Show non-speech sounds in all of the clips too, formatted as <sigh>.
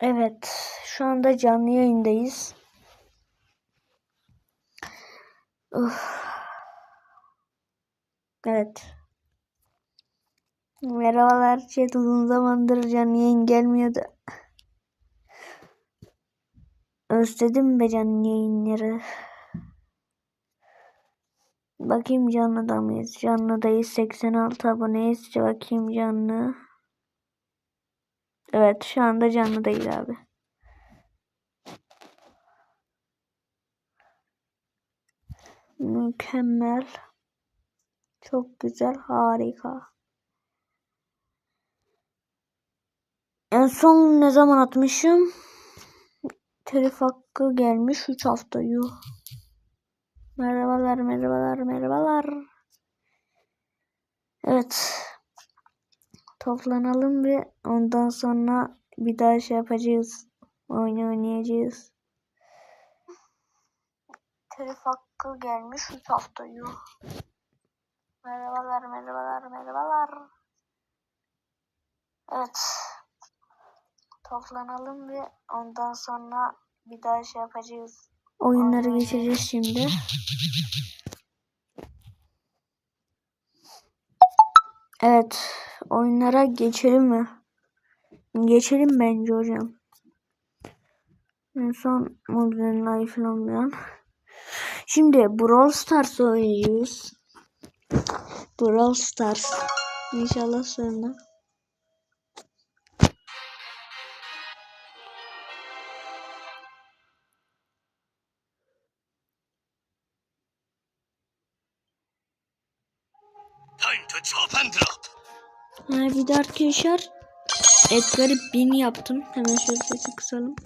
Evet, şu anda canlı yayındayız. Uf. Evet. Merhabalar chat uzun zamandır canlı yayın gelmiyordu. Özledim be canlı yayınları. Bakayım canlıda mıyız? Canlıdayız. 86 aboneyiz. Bakayım canlı. Evet şu anda canlıdayız abi. Mükemmel. Çok güzel. Harika. En son ne zaman atmışım? Telif hakkı gelmiş 3 hafta yuh. Merhabalar merhabalar merhabalar. Evet. Toplanalım bir ondan sonra bir daha şey yapacağız. Oyun oynayacağız. Telif hakkı gelmiş 3 hafta yuh. Merhabalar merhabalar merhabalar. Evet. Toplanalım bir ondan sonra bir daha şey yapacağız. Oyunları geçeceğiz şimdi. Evet. Oyunlara geçelim mi? Geçelim bence hocam. En son Modern Life filan. Şimdi Brawl Stars oynuyoruz. Brawl Stars. İnşallah sonra. Ha, bir de arkadaşlar Edgar'ı bin yaptım. Hemen şöyle sesi kısalım.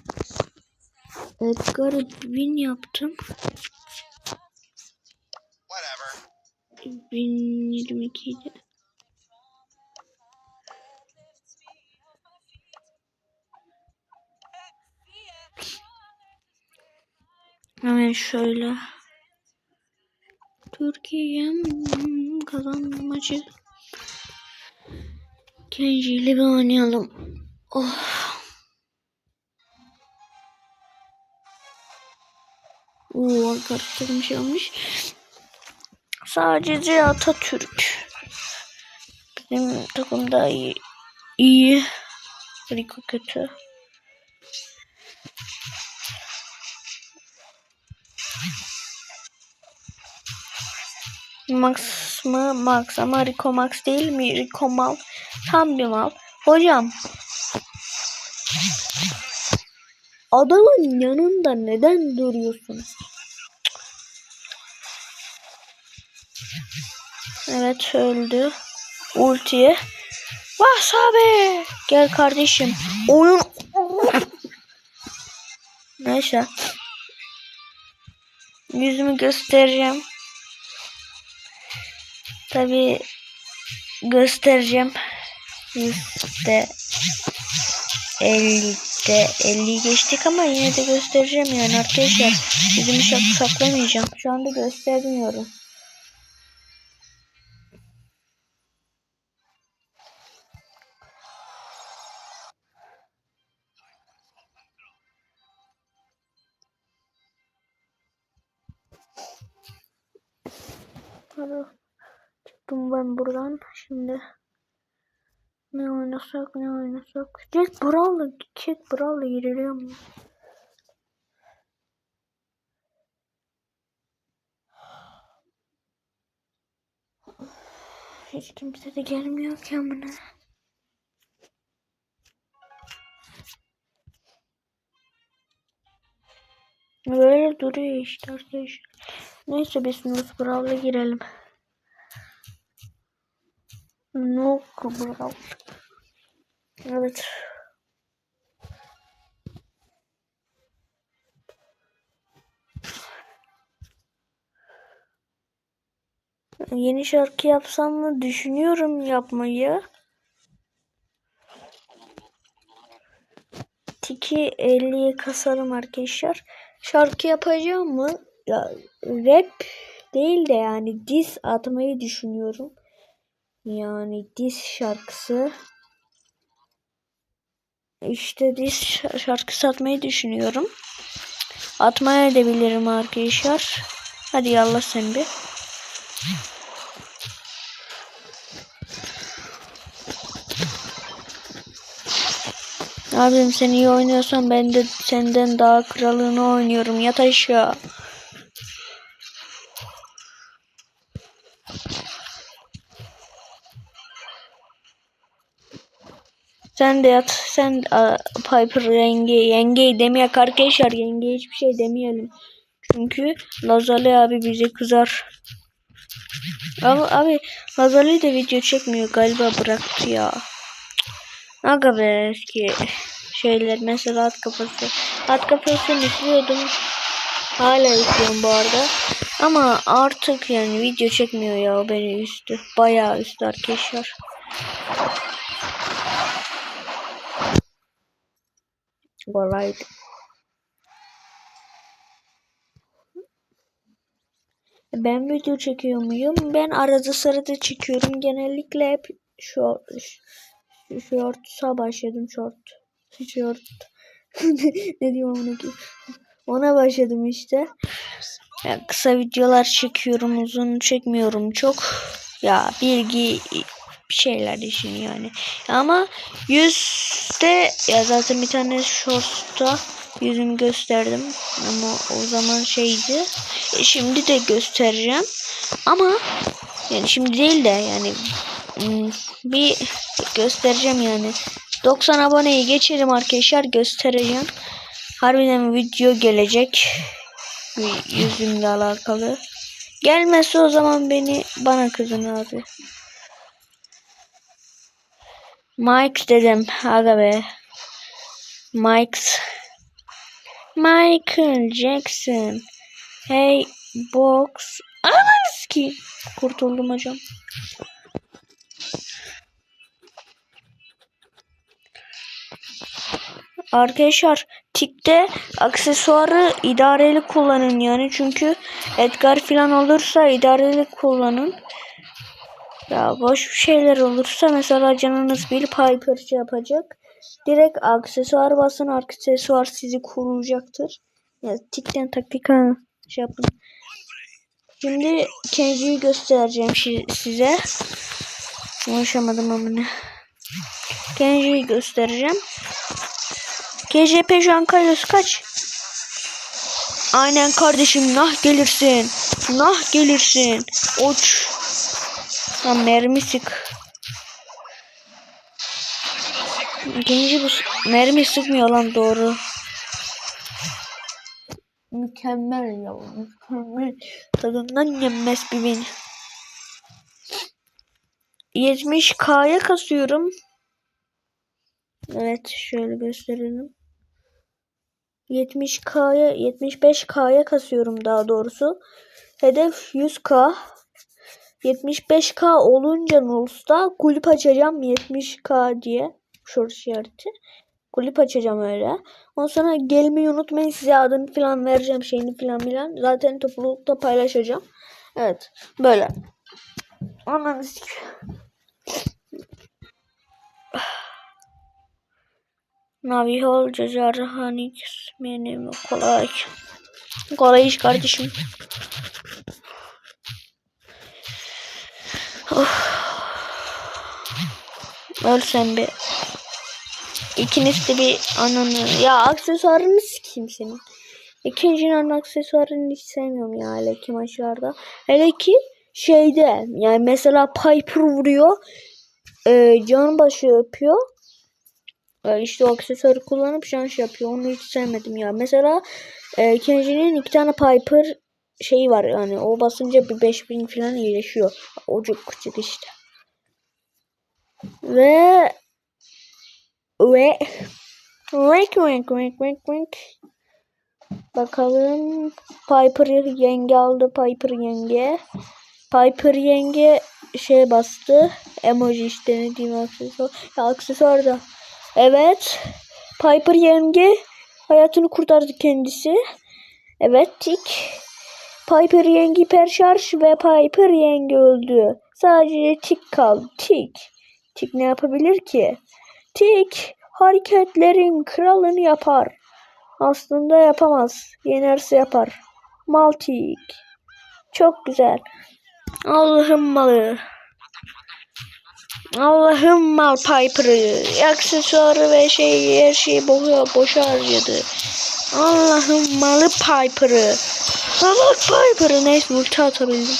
Edgar'ı bin yaptım. Whatever. 1022 idi. Hemen şöyle. Türkiye'm kazandı maçı. Kenji ile bir oynayalım. Oh. Oo, arkadaşlarım şey olmuş. Sadece Atatürk. Bizim takım daha iyi. İyi. Rico kötü. Max mı? Max ama Rico Max değil mi? Rico mal. Tam bir mal. Hocam. Adamın yanında neden duruyorsun? Evet öldü. Ulti. Wasabi. Gel kardeşim. Oyun. Neyse. Yüzümü göstereceğim. Tabi göstereceğim. Yüzde 50'de 50'yi geçtik ama yine de göstereceğim yani arkadaşlar. Yüzümü sak saklamayacağım. Şu anda göstermiyorum. Çıktım ben buradan. Şimdi ne oynasak ne oynasak. Jack Brawl'la Jack Brawl'la giriliyor mu? Hiç kimse de gelmiyor ki amına. Böyle duruyor işte arkadaşlar. Neyse biz Nus Brawl'a girelim. Nuk Brawl. Evet. Yeni şarkı yapsam mı düşünüyorum yapmayı. Tiki 50'ye kasarım arkadaşlar. Şarkı yapacağım mı? Ya rap değil de yani diss atmayı düşünüyorum. Yani diss şarkısı. İşte diz şarkı satmayı düşünüyorum. Atmaya edebilirim arkadaşlar. Hadi yallah sen bir. Abim sen iyi oynuyorsan ben de senden daha kralını oynuyorum. Yat aşağı. Sen de yat. Sen a, Piper yenge yenge demeyek arkadaşlar. Yenge hiçbir şey demeyelim. Çünkü Lazali abi bize kızar. Ama abi Lazali de video çekmiyor galiba bıraktı ya. Aga be eski şeyler mesela at kafası. At kafasını izliyordum. Hala izliyorum bu arada. Ama artık yani video çekmiyor ya beni üstü. Bayağı üstü arkadaşlar. Kolaydı. Ben video çekiyor muyum? Ben arada sırada çekiyorum. Genellikle hep short, shorts'a başladım. Short. Short. <laughs> ne diyorum ona ki? Ona başladım işte. Ya kısa videolar çekiyorum. Uzun çekmiyorum çok. Ya bilgi bir şeyler için yani. Ama yüzde ya zaten bir tane shorts'ta yüzümü gösterdim. Ama o zaman şeydi. E, şimdi de göstereceğim. Ama yani şimdi değil de yani hmm, bir göstereceğim yani. 90 aboneyi geçerim arkadaşlar göstereceğim. Harbiden video gelecek. Yüzümle alakalı. Gelmezse o zaman beni bana kızın abi. Mike dedim. Aga be. Mike. Michael Jackson. Hey box. Ananız ki. Kurtuldum hocam. Arkadaşlar tikte aksesuarı idareli kullanın yani çünkü Edgar falan olursa idareli kullanın. Ya boş şeyler olursa mesela canınız bir Piper şey yapacak. Direkt aksesuar basın aksesuar sizi koruyacaktır. Ya tikten taktik ha, şey yapın. Şimdi Kenji'yi göstereceğim size. Konuşamadım ama ne. Kenji'yi göstereceğim. KJP şu an Carlos kaç? Aynen kardeşim nah gelirsin. Nah gelirsin. Uç. Lan mermi sık. Genci bu mermi sıkmıyor lan doğru. Mükemmel ya mükemmel. Tadından yenmez bir beni. 70k'ya kasıyorum. Evet şöyle gösterelim. 70k'ya 75k'ya kasıyorum daha doğrusu. Hedef 100k. 75k olunca Nuls'ta kulüp açacağım 70k diye. Short işareti. Kulüp açacağım öyle. Ondan sonra gelmeyi unutmayın size adını falan vereceğim şeyini falan filan. Zaten toplulukta paylaşacağım. Evet böyle. Ananı. Navi Hol Cacarhanik benim kolay. Kolay iş kardeşim. Of. Öl sen bir. İkiniz de bir ananı. Ya aksesuarını sikeyim senin. İkincinin aksesuarını hiç sevmiyorum ya hele ki maçlarda. Hele ki şeyde yani mesela Piper vuruyor. E, can başı yapıyor. E, işte o aksesuarı kullanıp şans yapıyor. Onu hiç sevmedim ya. Mesela e, Kenji'nin iki tane Piper şeyi var yani o basınca bir 5000 falan iyileşiyor. O çok küçük işte. Ve ve wink wink wink wink wink Bakalım Piper yenge aldı Piper yenge. Piper yenge şey bastı. Emoji işte ne diyeyim aksesuar. Ya aksesuar da. Evet. Piper yenge hayatını kurtardı kendisi. Evet tik. Piper yenge hiper şarj ve Piper yenge öldü. Sadece tik kaldı. Tik. Tik ne yapabilir ki? Tik hareketlerin kralını yapar. Aslında yapamaz. Yenerse yapar. Maltik. Çok güzel. Allah'ım malı. Allah'ım mal Piper'ı. Aksesuarı ve şey her şeyi boşa, boşa harcadı. Allah'ım malı Piper'ı. Salak Piper'ı neyse ulti atabildim.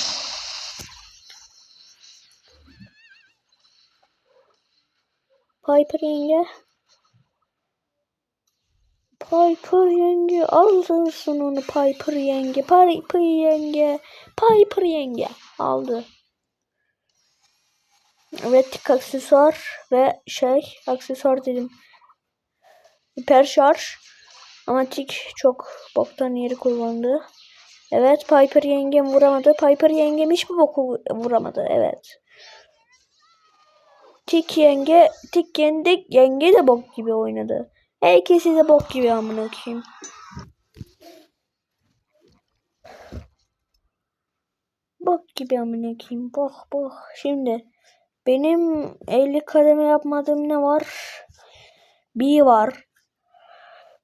Piper yenge. Piper yenge alırsın onu Piper yenge. Piper yenge. Piper yenge aldı. Evet aksesuar ve şey aksesuar dedim. Hiper şarj. Ama tik çok boktan yeri kullandı. Evet Piper yengem vuramadı. Piper yengem hiçbir boku vuramadı. Evet. Tik yenge, tik yenge, yenge de bok gibi oynadı. Herkesi de bok gibi amına koyayım. Bok gibi amına koyayım. Bok bok. Şimdi benim 50 kademe yapmadığım ne var? B var.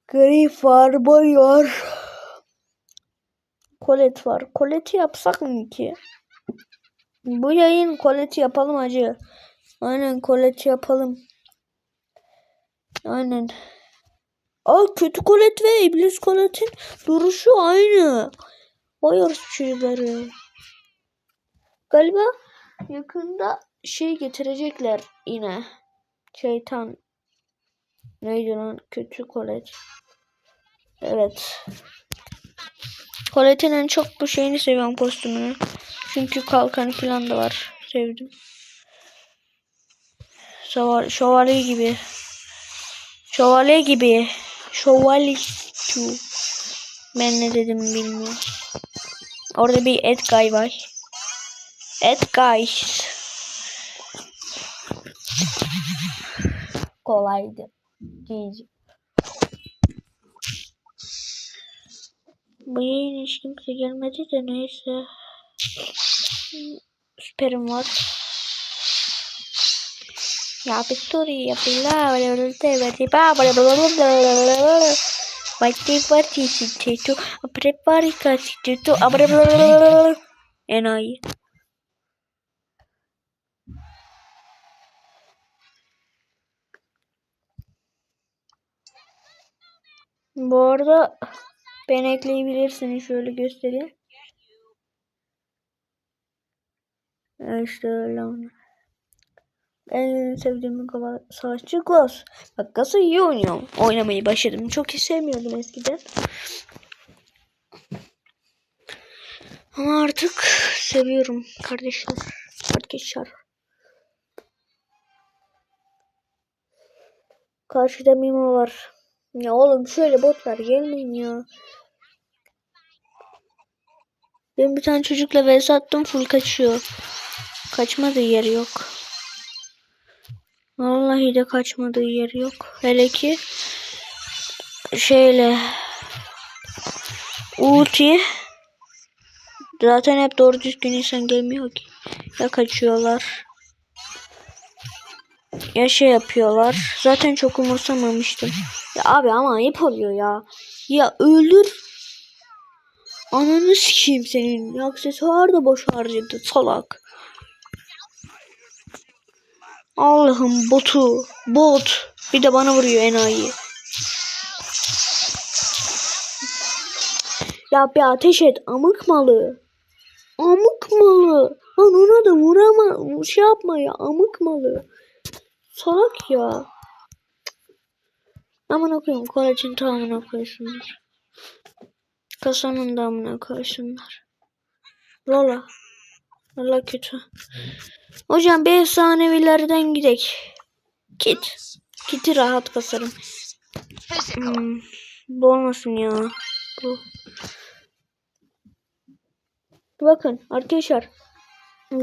Grif var. Boy var. Kolet var. Koleti yapsak mı ki? Bu yayın koleti yapalım acı. Aynen koleti yapalım. Aynen. Aa kötü kolet ve iblis koletin duruşu aynı. Vay çocukları. Galiba yakında şey getirecekler yine. Şeytan. Neydi lan? Kötü kolet. Evet. Colette'in en çok bu şeyini seviyorum kostümünü. Çünkü kalkanı falan da var. Sevdim. Şövalye, gibi. Şövalye gibi. Şövalye. Ben ne dedim bilmiyorum. Orada bir et guy var. Et guys. Kolaydı. GG. Buraya hiç kimse gelmedi de neyse. Süperim var. Ya Victoria bla bla bla bla bla bla bla Vati vati sitetu preparika sitetu abreblablabla Enayi. Bu arada ben ekleyebilirsiniz şöyle göstereyim. Ya işte öyle onu. En sevdiğim savaşçı Ghost. Bak Ghost'u iyi oynuyorum. Oynamayı başladım. Çok iyi sevmiyordum eskiden. Ama artık seviyorum kardeşler. Arkadaşlar. Karşıda Mimo var. Ya oğlum şöyle botlar gelmeyin ya. Ben bir tane çocukla vs attım full kaçıyor. Kaçmadığı yeri yok. Vallahi de kaçmadığı yeri yok. Hele ki şeyle ulti zaten hep doğru düzgün insan gelmiyor ki. Ya kaçıyorlar. Ya şey yapıyorlar. Zaten çok umursamamıştım. Ya abi ama ayıp oluyor ya. Ya öldür. Ananı sikeyim senin. Aksesuar da boş harcadı salak. Allah'ım botu. Bot. Bir de bana vuruyor enayi. Ya bir ateş et. Amık malı. Amık malı. Lan ona da vurama. Şey yapma ya. Amık malı. Salak ya. Aman okuyayım. Koleçin tamamına koysunlar. Kasanın da amına koysunlar. Lola. Lola kötü. Hocam bir efsanevilerden gidek. Kit. Kit'i rahat kasarım. Hmm, bu olmasın ya. Bu. Bakın arkadaşlar.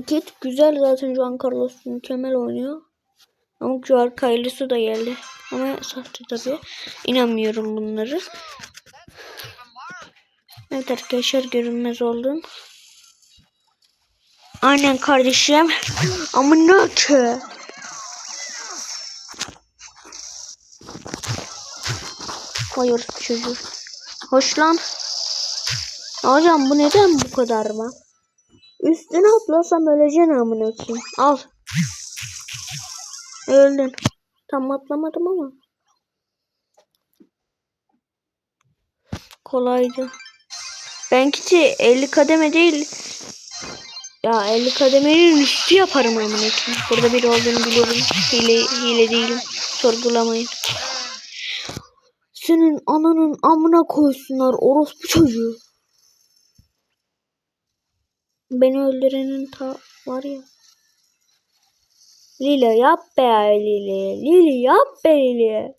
Kit güzel zaten Juan Carlos mükemmel oynuyor. Ama Juan Carlos'u da geldi. Ama sahte tabii. İnanmıyorum bunları. Evet arkadaşlar görünmez oldum. Aynen kardeşim. Amına ki. Hayır çocuğu. Hoş lan. Hocam bu neden bu kadar mı? Üstüne atlasam öleceksin amına koyayım. Al. Öldün. Tam atlamadım ama. Kolaydı. Benki de 50 kademe değil. Ya 50 kademenin üstü yaparım amına. Burada biri olduğunu biliyorum. Hile, hile değilim. Sorgulamayın. Senin ananın amına koysunlar orospu çocuğu. Beni öldürenin ta var ya. Lili yap be Lili. Lili yap be Lili.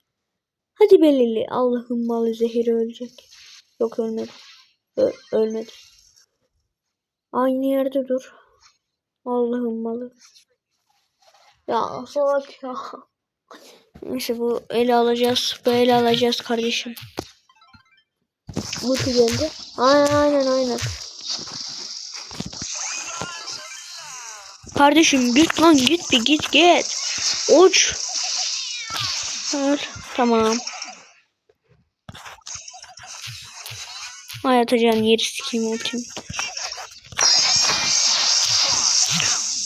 Hadi be Lili. Allah'ın malı zehiri ölecek. Yok ölmedi. Ö- ölmedi. Aynı yerde dur. Allah'ın malı. Ya salak ya. Neyse bu ele alacağız. Bu ele alacağız kardeşim. Mutlu geldi. Aynen aynen aynen. Kardeşim git lan git bir git git. Uç. Öl. Tamam. Ay atacağın yeri sikeyim ultim.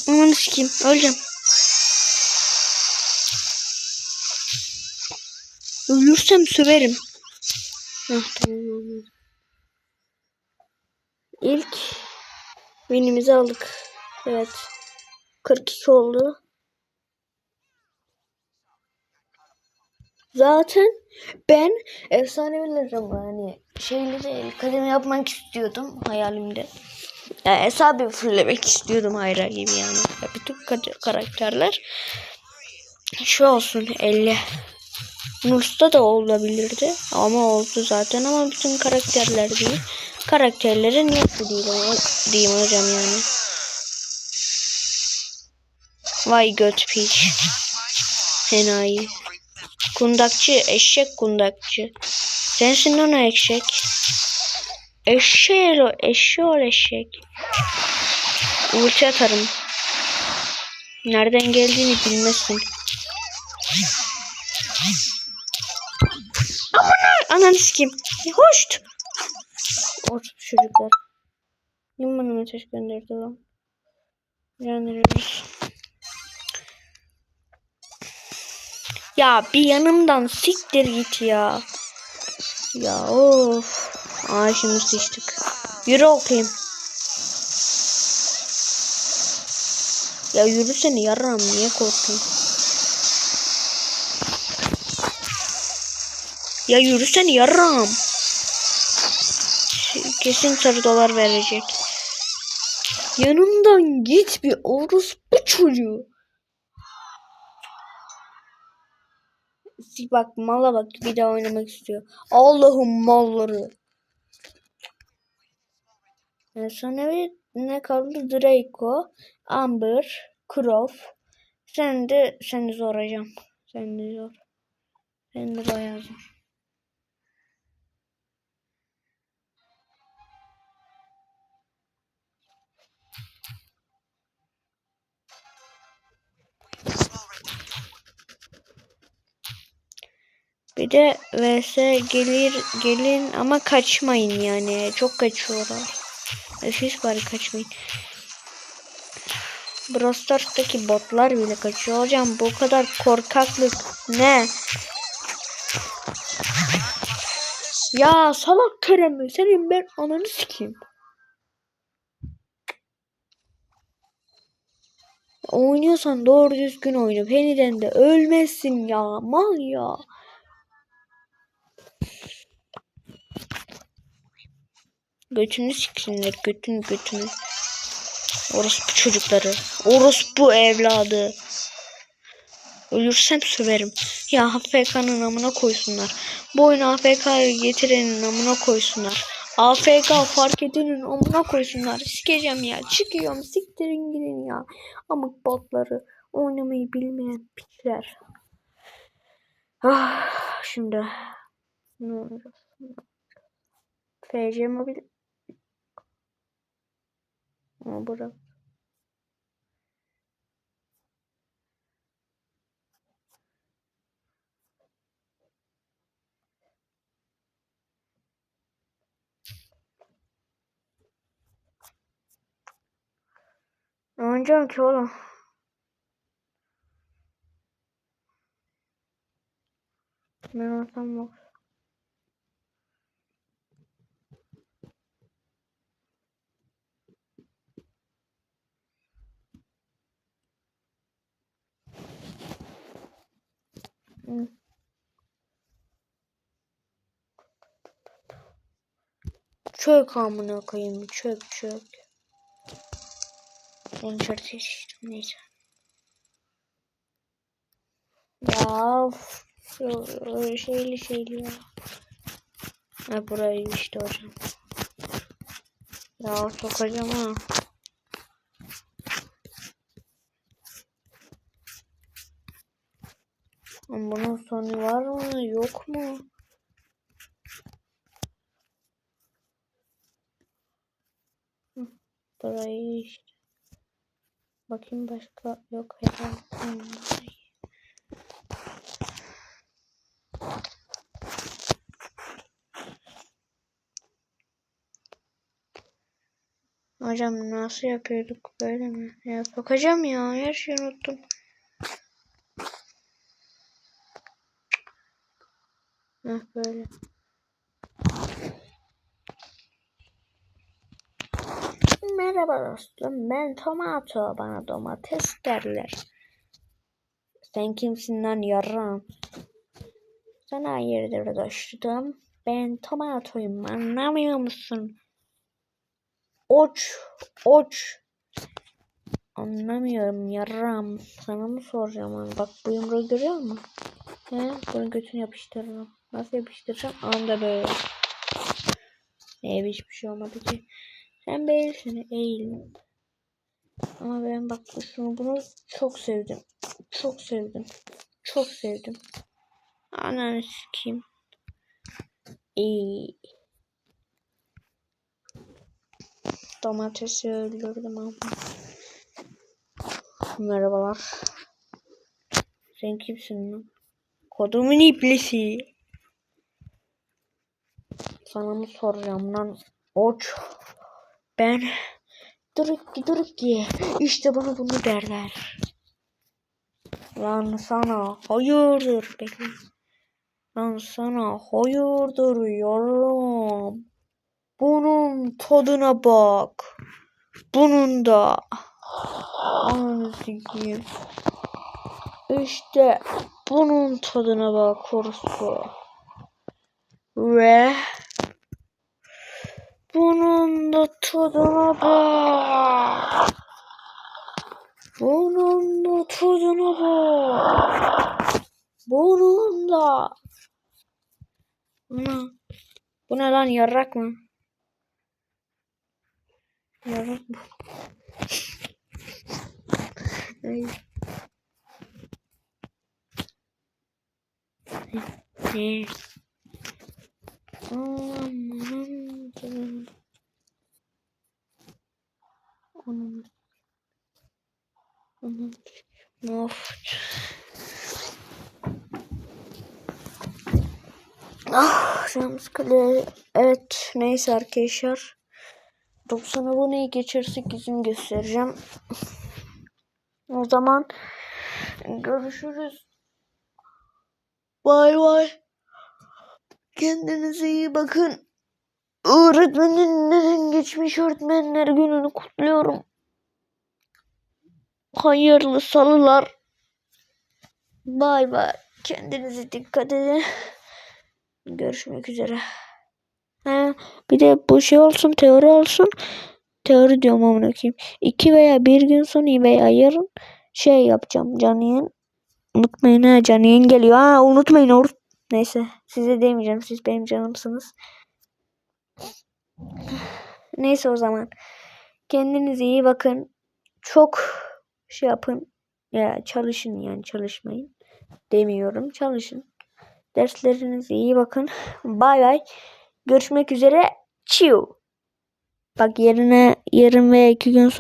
Aman sikeyim öleceğim. Ölürsem söverim. Hah tamam. İlk winimizi aldık. Evet. 42 oldu. Zaten ben efsanevilerim yani şeyleri kademe yapmak istiyordum hayalimde. Ya hesabı fulllemek istiyordum hayra gibi yani. Ya bütün ka- karakterler şu olsun 50. Nurs'ta da olabilirdi ama oldu zaten ama bütün karakterler değil. Karakterlerin yoktu ama diyeyim hocam yani. Vay göt piç. Enayi. Kundakçı, eşek kundakçı. Sensin lan eşek. Eşeğe o, eşeğe ol eşek. Ulti atarım. Nereden geldiğini bilmezsin. Aman ananı sikeyim. Hoşt. Orta çocuklar. Kim bana mesaj gönderdi lan? Gönderiyoruz. Ya bir yanımdan siktir git ya. Ya of. Aa şimdi. Yürü okuyayım. Ya yürüsene yarram niye korktun? Ya yürüsene yarram. Kesin sarı dolar verecek. Yanımdan git bir orospu çocuğu. Bak mala bak bir daha oynamak istiyor. Allah'ım malları. Yani sonra bir ne kaldı? Draco, Amber, Crow. Sen de seni soracağım. Sen de zor. Sen de bayağı zor. Bir de vs gelir gelin ama kaçmayın yani. Çok kaçıyorlar. Siz bari kaçmayın. Brawl botlar bile kaçıyor. Hocam bu kadar korkaklık ne? Ya salak Kerem senin ben ananı sikeyim. Oynuyorsan doğru düzgün oyna. Peniden de ölmezsin ya. Mal ya. Götünü siksinler. Götünü götünü. Orospu çocukları. Orospu evladı. Ölürsem söverim. Ya AFK'nın amına koysunlar. Bu oyunu AFK'yı getirenin amına koysunlar. AFK fark edenin amına koysunlar. Sikeceğim ya. Çıkıyorum. Siktirin gidin ya. Amık botları. Oynamayı bilmeyen piçler. Ah, şimdi. Ne olacak? FC mobil. 我不知道。我们这样 Q 了。没有三毛。Hı. Çök amına koyayım çök çök. Enter seçtim neyse. Ya Şeyli şeyli ya. Ha burayı işte hocam. Ya sokacağım ha. Bunun sonu var mı yok mu? Burayı işte. Bakayım başka yok herhalde. Hocam nasıl yapıyorduk böyle mi? Ya sokacağım ya her şeyi unuttum. Heh böyle. Merhaba dostum ben Tomato bana domates derler. Sen kimsin lan yarram? Sana hayırdır dostum? Ben Tomato'yum anlamıyor musun? Oç, oç. Anlamıyorum yarram. Sana mı soracağım? Bak bu yumruğu görüyor musun? He? Bunu götünü yapıştırırım. Nasıl yapıştıracağım? Anda böyle. Ev hiçbir şey olmadı ki. Sen beğenirsin eğil. Ama ben bak şunu bunu çok sevdim. Çok sevdim. Çok sevdim. Ananı sikeyim. İyi. Domatesi öldürdüm ama. Merhabalar. Sen kimsin lan? Kodumun iplisi. Sana mı soracağım lan? Oç. Ben Duruk duruk ki işte bana bunu derler. Lan sana hayırdır bekle. Lan sana hayırdır yorum. Bunun tadına bak. Bunun da. Ananı sikeyim. İşte bunun tadına bak orospu. Ve bunun da tadına bak. Bunun da tadına bak. Bunun da. Ana. Bu ne lan yarrak mı? Yarrak bu. Ay. Ne? Aman canım. Onun. Onun. Of. Ah canım sıkılıyor. Evet neyse arkadaşlar. 90 aboneyi geçirsek yüzümü göstereceğim. O zaman görüşürüz. Bay bay. Kendinize iyi bakın. Öğretmenlerin geçmiş öğretmenler gününü kutluyorum. Hayırlı salılar. Bay bay. Kendinize dikkat edin. Görüşmek üzere. Ha, bir de bu şey olsun teori olsun. Teori diyorum amına koyayım. İki veya bir gün sonra veya yarın şey yapacağım canlı. Unutmayın ha canlı geliyor. Ha unutmayın or. Neyse size demeyeceğim. Siz benim canımsınız. Neyse o zaman. Kendinize iyi bakın. Çok şey yapın. Ya çalışın yani çalışmayın. Demiyorum çalışın. Derslerinize iyi bakın. Bay bay. Görüşmek üzere. Çiu. Bak yerine yarın veya iki gün sonra